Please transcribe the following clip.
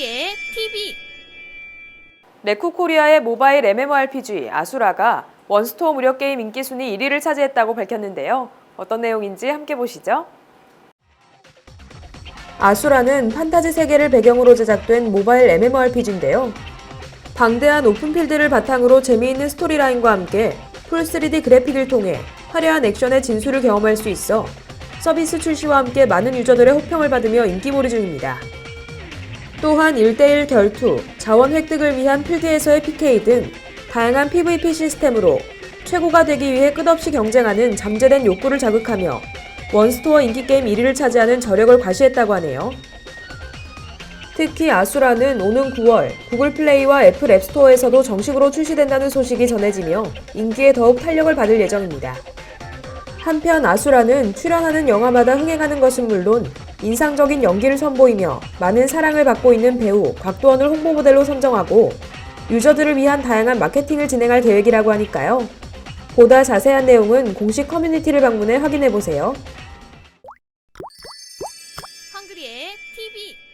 헝그리의 TV 레쿠 코리아의 모바일 MMORPG 아수라가 원스토어 무료 게임 인기 순위 1위를 차지했다고 밝혔는데요. 어떤 내용인지 함께 보시죠. 아수라는 판타지 세계를 배경으로 제작된 모바일 MMORPG인데요. 방대한 오픈필드를 바탕으로 재미있는 스토리라인과 함께 풀 3D 그래픽을 통해 화려한 액션의 진수를 경험할 수 있어 서비스 출시와 함께 많은 유저들의 호평을 받으며 인기몰이 중입니다. 또한 1대1 결투, 자원 획득을 위한 필드에서의 PK 등 다양한 PVP 시스템으로 최고가 되기 위해 끝없이 경쟁하는 잠재된 욕구를 자극하며 원스토어 인기 게임 1위를 차지하는 저력을 과시했다고 하네요. 특히 아수라는 오는 9월 구글 플레이와 애플 앱스토어에서도 정식으로 출시된다는 소식이 전해지며 인기에 더욱 탄력을 받을 예정입니다. 한편 아수라는 출연하는 영화마다 흥행하는 것은 물론 인상적인 연기를 선보이며 많은 사랑을 받고 있는 배우 곽도원을 홍보 모델로 선정하고 유저들을 위한 다양한 마케팅을 진행할 계획이라고 하니까요. 보다 자세한 내용은 공식 커뮤니티를 방문해 확인해 보세요. 헝그리의 TV